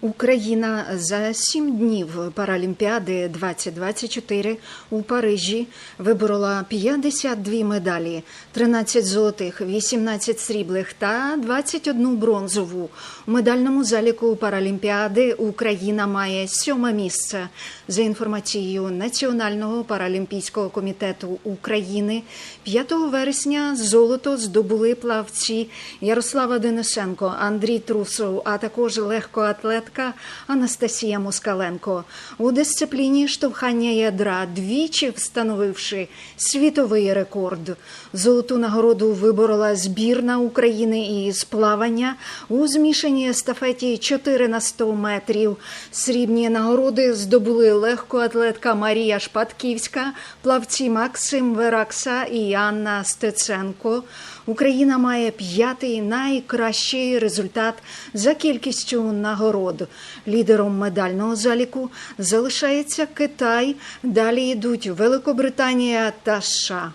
Україна за сім днів Паралімпіади 2024 у Парижі виборола 52 медалі, 13 золотих, 18 сріблих та 21 бронзову. У медальному заліку Паралімпіади Україна має сьоме місце. За інформацією Національного паралімпійського комітету України, 5 вересня золото здобули плавці Ярослава Денисенко, Андрій Трусов, а також легкоатлетка Анастасія Москаленко. У дисципліні штовхання ядра двічі встановивши світовий рекорд. Золоту нагороду виборола збірна України із плавання у змішаній естафеті 4 на 100 метрів. Срібні нагороди здобули легкоатлетка Марія Шпатківська, плавці Максим Веракса і Анна Стеценко. Україна має п'ятий найкращий результат за кількістю нагород. Лідером медального заліку залишається Китай. Далі йдуть Великобританія та США.